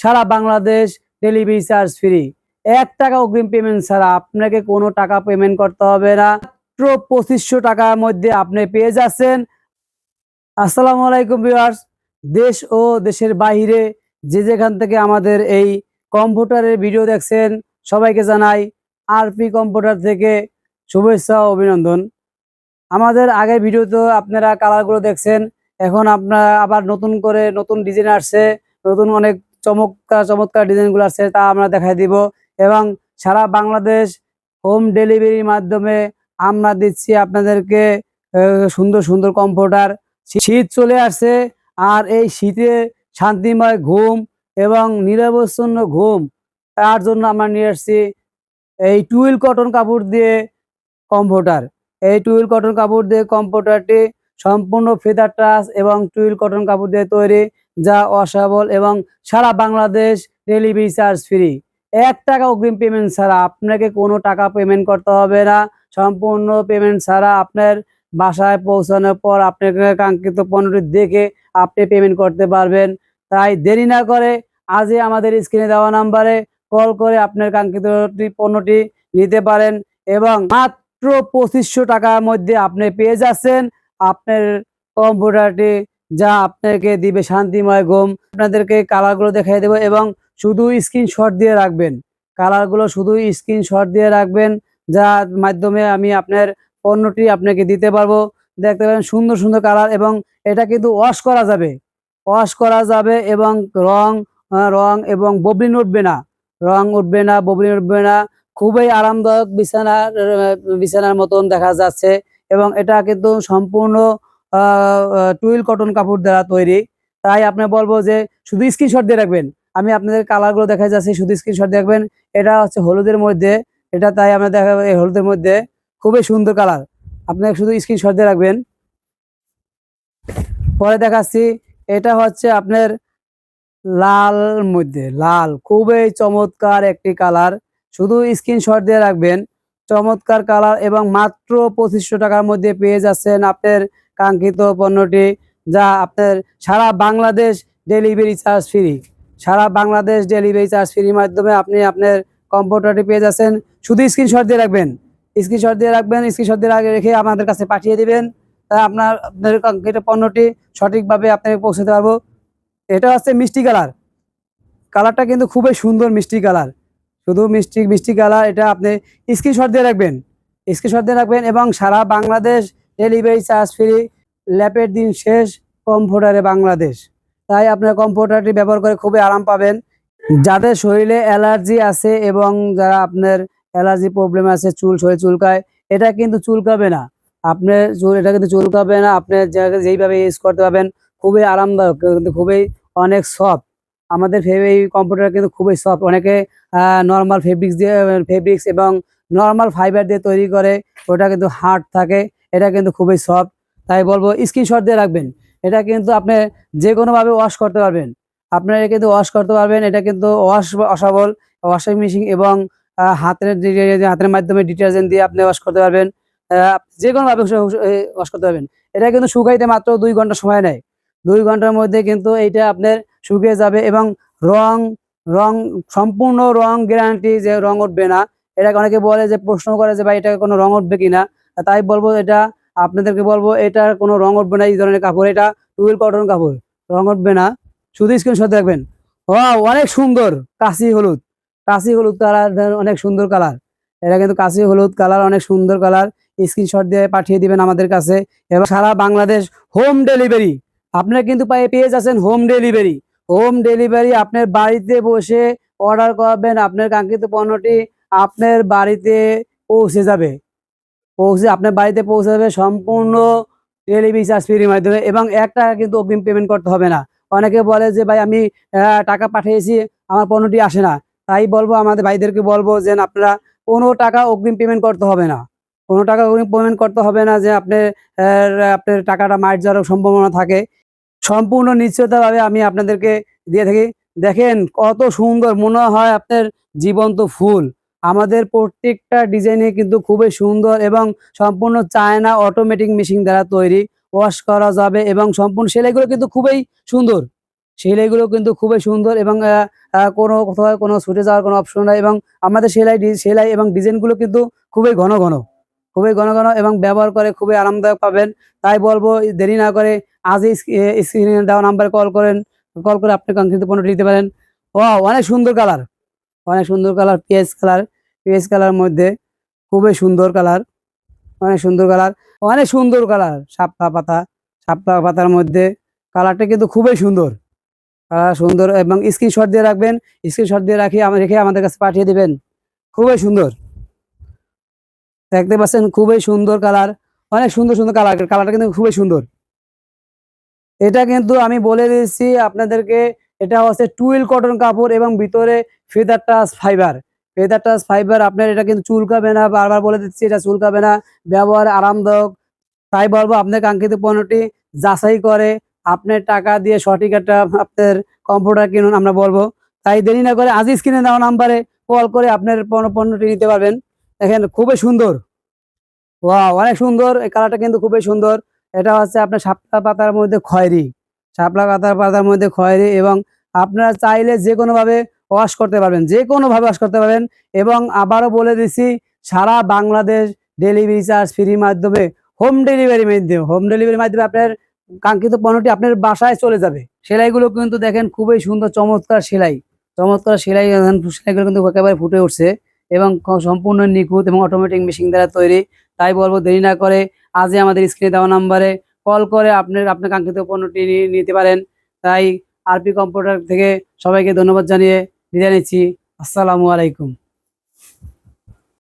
সারা Bangladesh delivery charge free এক টাকা অগ্রিম পেমেন্ট ছাড়া আপনাকে কোনো টাকা পেমেন্ট করতে হবে না। মাত্র পঁচিশশো টাকার মধ্যে আপনি পেয়ে যাচ্ছেন। আসসালামু আলাইকুম ভিউয়ার্স দেশ ও দেশের বাইরে যে যেখান থেকে আমাদের এই কম্পিউটারের ভিডিও দেখছেন, সবাইকে জানাই আরপি কম্পিউটার থেকে শুভেচ্ছা অভিনন্দন। আমাদের আগের ভিডিওতে আপনারা কালারগুলো দেখছেন, এখন আপনারা আবার নতুন করে নতুন ডিজাইন আসছে, নতুন অনেক চমৎকার চমৎকার ডিজাইনগুলো আছে, তা আমরা দেখাই দিব। এবং সারা বাংলাদেশ হোম ডেলিভারির মাধ্যমে আমরা দিচ্ছি আপনাদেরকে সুন্দর সুন্দর কম্পিউটার শীত চলে আসছে, আর এই শীতে শান্তিময় ঘুম এবং নিরবচ্ছন্ন ঘুম, তার জন্য আমরা নিয়ে আসছি এই টুইল কটন কাপড় দিয়ে কম্পিউটার এই টুইল কটন কাপড় দিয়ে কম্পিউটারটি সম্পূর্ণ ফেদার টাচ এবং টুইল কটন কাপড় দিয়ে তৈরি। যা অসাবল এবং সারা বাংলাদেশ ডেলিভারি চার্জ ফ্রি এক টাকা অগ্রিম পেমেন্ট ছাড়া আপনাকে কোনো টাকা পেমেন্ট করতে হবে না। সম্পূর্ণ পেমেন্ট ছাড়া আপনার বাসায় পৌঁছানোর পর আপনাকে কাঙ্ক্ষিত পণ্যটি দেখে আপনি পেমেন্ট করতে পারবেন। তাই দেরি না করে আজই আমাদের স্ক্রিনে দেওয়া নাম্বারে কল করে আপনার কাঙ্ক্ষিত পণ্যটি নিতে পারেন এবং মাত্র পঁচিশশো টাকার মধ্যে আপনি পেয়ে যাচ্ছেন। আপনার কম্পিউটারটি যা আপনাকে দিবে শান্তিময় ঘুম। আপনাদেরকে কালারগুলো দেখাই দেবো এবং শুধু স্ক্রিনশট দিয়ে রাখবেন। কালারগুলো শুধু স্ক্রিনশট দিয়ে রাখবেন, যার মাধ্যমে আমি আপনার পণ্যটি আপনাকে দিতে পারব। দেখতে পাবেন সুন্দর সুন্দর কালার এবং এটা কিন্তু ওয়াশ করা যাবে। ওয়াশ করা যাবে এবং রং রং এবং ববলিন উঠবে না। রং উঠবে না ববলিন উঠবে না। খুবই আরামদায়ক বিছানার বিছানার মতন দেখা যাচ্ছে এবং এটা কিন্তু সম্পূর্ণ টুইল কটন কাপড় দ্বারা তৈরি। তাই আপনি বলব যে শুধু স্ক্রিনশট দিয়ে রাখবেন। আমি আপনাদের কালারগুলো দেখা যাচ্ছে, শুধু স্ক্রিনশট দেখবেন এটা হচ্ছে হলুদের মধ্যে। এটা তাই আমরা দেখা, এই হলুদের মধ্যে খুবই সুন্দর কালার আপনি শুধু স্ক্রিনশট দিয়ে রাখবেন। পরে দেখাচ্ছি, এটা হচ্ছে আপনার লাল মধ্যে, লাল। খুবই চমৎকার একটি কালার শুধু স্ক্রিনশট দিয়ে রাখবেন। চমৎকার কালার এবং মাত্র পঁচিশশো টাকার মধ্যে পেয়ে যাচ্ছেন আপনার কাঙ্ক্ষিত পণ্যটি, যা আপনার সারা বাংলাদেশ ডেলিভারি চার্জ ফ্রি সারা বাংলাদেশ ডেলিভারি চার্জ ফ্রির মাধ্যমে আপনি আপনার কম্পিউটারটি পেয়ে যাচ্ছেন। শুধু স্ক্রিনশট দিয়ে রাখবেন। স্ক্রিনশট দিয়ে রাখবেন স্ক্রিনশট দিয়ে আগে রেখে আমাদের কাছে পাঠিয়ে দিবেন। তা আপনার আপনার কাঙ্ক্ষিত পণ্যটি সঠিকভাবে আপনাকে পৌঁছাতে পারব। এটা হচ্ছে মিষ্টি কালার। কালারটা কিন্তু খুবই সুন্দর মিষ্টি কালার। শুধু মিষ্টি মিষ্টি কালার, এটা আপনি স্ক্রিনশট দিয়ে রাখবেন। স্ক্রিনশট দিয়ে রাখবেন এবং সারা বাংলাদেশ ডেলিভারি চার্জ ফ্রি ল্যাপের দিন শেষ কম্পিউটারে বাংলাদেশ। তাই আপনার কম্পিউটারটি ব্যবহার করে খুবই আরাম পাবেন। যাদের শরীরে অ্যালার্জি আছে এবং যারা আপনার অ্যালার্জি প্রবলেম আছে, চুল শরীর চুলকায়, এটা কিন্তু চুলকাবে না। আপনার চুল, এটা কিন্তু চুলকাবে না। আপনি যেইভাবে ইউজ করতে পারবেন, খুবই আরামদায়ক, কিন্তু খুবই অনেক সফট আমাদের এই কম্পিউটার কিন্তু খুবই সফট অনেকে নর্মাল ফেব্রিক্স দিয়ে ফেব্রিক্স এবং নর্মাল ফাইবার দিয়ে তৈরি করে, ওটা কিন্তু হার্ড থাকে। এটা কিন্তু খুবই সফট তাই বলব স্ক্রিনশট দিয়ে রাখবেন। এটা কিন্তু আপনি যে কোনোভাবে ওয়াশ করতে পারবেন। আপনারা কিন্তু ওয়াশ করতে পারবেন। এটা কিন্তু ওয়াশ অসাবল ওয়াশিং মেশিন এবং হাতের হাতের মাধ্যমে ডিটারজেন্ট দিয়ে আপনি ওয়াশ করতে পারবেন। যে কোনোভাবে ওয়াশ করতে পারবেন। এটা কিন্তু শুকাইতে মাত্র দুই ঘণ্টা সময় নেয়। দুই ঘণ্টার মধ্যে কিন্তু এইটা আপনার শুকিয়ে যাবে এবং রং রং, সম্পূর্ণ রং গ্যারান্টি যে রং উঠবে না। এটাকে অনেকে বলে যে, প্রশ্ন করে যে, ভাই, এটাকে কোনো রং উঠবে কিনা তাই বলব এটা, আপনাদেরকে বলব, এটার কোনো রং উঠবে না এই ধরনের কাপড়। এটা টুইল কটন কাপড়, রং উঠবে না। শুধু স্ক্রিনশট দেখবেন। ও অনেক সুন্দর। কাশি হলুদ। কাশি হলুদ কালার অনেক সুন্দর কালার। এটা কিন্তু কাশি হলুদ কালার, অনেক সুন্দর কালার। স্ক্রিনশট দিয়ে পাঠিয়ে দিবেন আমাদের কাছে। এবং সারা বাংলাদেশ হোম ডেলিভারি আপনারা কিন্তু পেয়ে যাচ্ছেন হোম ডেলিভারি হোম ডেলিভারি আপনার বাড়িতে বসে অর্ডার করবেন, আপনার কাঙ্ক্ষিত পণ্যটি আপনার বাড়িতে পৌঁছে যাবে। পৌঁছে, আপনার বাড়িতে পৌঁছে যাবে সম্পূর্ণ ডেলিভারি চার্জ ফ্রির মাধ্যমে এবং এক টাকা কিন্তু অগ্রিম পেমেন্ট করতে হবে না। অনেকে বলে যে, ভাই, আমি টাকা পাঠিয়েছি, আমার পণ্যটি আসে না। তাই বলব, আমাদের ভাইদেরকে বলব যে, আপনারা কোনো টাকা অগ্রিম পেমেন্ট করতে হবে না। কোনো টাকা অগ্রিম পেমেন্ট করতে হবে না যে, আপনার আপনার টাকাটা মার যাওয়ার সম্ভাবনা থাকে। সম্পূর্ণ নিশ্চয়তাভাবে আমি আপনাদেরকে দিয়ে থাকি। দেখেন কত সুন্দর মনে হয় আপনার জীবন্ত ফুল। আমাদের প্রত্যেকটা ডিজাইনে কিন্তু খুবই সুন্দর এবং সম্পূর্ণ চায়না অটোমেটিক মেশিন দ্বারা তৈরি। ওয়াশ করা যাবে এবং সম্পূর্ণ সেলাইগুলো কিন্তু খুবই সুন্দর। সেলাইগুলো কিন্তু খুবই সুন্দর এবং কোনো কোথাও কোনো ছুটে যাওয়ার কোনো অপশন নাই এবং আমাদের সেলাই সেলাই এবং ডিজাইনগুলো কিন্তু খুবই ঘন ঘন। খুবই ঘন ঘন এবং ব্যবহার করে খুবই আরামদায়ক পাবেন। তাই বলব, দেরি না করে আজই স্ক্রিনে দেওয়া নাম্বারে কল করেন কল করে আপনি কাঙ্ক্ষিত পণ্যটি নিতে পারেন। ও অনেক সুন্দর কালার অনেক সুন্দর colour PS colour PS colour মধ্যে খুবই সুন্দর কালার অনেক সুন্দর কালার অনেক সুন্দর কালার শাপলা পাতা, শাপলা পাতার মধ্যে কালারটা কিন্তু খুবই সুন্দর। কালার সুন্দর এবং স্ক্রিনশট দিয়ে রাখবেন স্ক্রিনশট দিয়ে রাখি রেখে আমাদের কাছে পাঠিয়ে দিবেন। খুবই সুন্দর। দেখতে পাচ্ছেন খুবই সুন্দর কালার, অনেক সুন্দর সুন্দর কালার, কালারটা কিন্তু খুবই সুন্দর। এটা কিন্তু আমি বলে দিচ্ছি আপনাদেরকে, এটা হচ্ছে টুইল কটন কাপড় এবং ভিতরে feather touch fibre. Feather touch fibre, আপনার এটা কিন্তু চুলকাবে না, বারবার বলে দিচ্ছি, এটা চুলকাবে না। ব্যবহার আরামদায়ক। তাই বলব, আপনার কাঙ্ক্ষিত পণ্যটি যাচাই করে আপনার টাকা দিয়ে সঠিক একটা আপনার কম্পিউটার কিনুন, আমরা বলব। তাই দেরি না করে আজই স্ক্রিনে দেওয়া নাম্বারে কল করে আপনার পণ্যটি নিতে পারবেন। দেখেন খুবই সুন্দর। ওয়াও, অনেক সুন্দর। এই কালারটা কিন্তু খুবই সুন্দর। এটা হচ্ছে আপনার শাপলা পাতার মধ্যে খয়েরি। শাপলা পাতার পাতার মধ্যে খয়েরি এবং আপনারা চাইলে যে কোনো ভাবে ওয়াশ করতে পারবেন যে কোনো ভাবে ওয়াশ করতে পারবেন এবং আবারও বলে দিচ্ছি সারা বাংলাদেশ ডেলিভারি চার্জ ফ্রি মাধ্যমে হোম ডেলিভারি মাধ্যমে হোম ডেলিভারির মাধ্যমে আপনার কাঙ্ক্ষিত পণ্যটি আপনার বাসায় চলে যাবে। সেলাইগুলো কিন্তু দেখেন খুবই সুন্দর, চমৎকার সেলাই। চমৎকার সেলাই সেলাইগুলো কিন্তু একেবারে ফুটে উঠছে। এবং সম্পূর্ণ নিখুঁত এবং অটোমেটিক মেশিন দ্বারা তৈরি। তাই বলব, দেরি না করে আজই আমাদের স্ক্রিনে দেওয়া নাম্বারে কল করে আপনার আপনার কাঙ্ক্ষিত পণ্যটি নিতে পারেন। তাই আরপি কম্পিউটার থেকে সবাইকে ধন্যবাদ জানিয়ে বিদায় নিচ্ছি। আসসালামু আলাইকুম।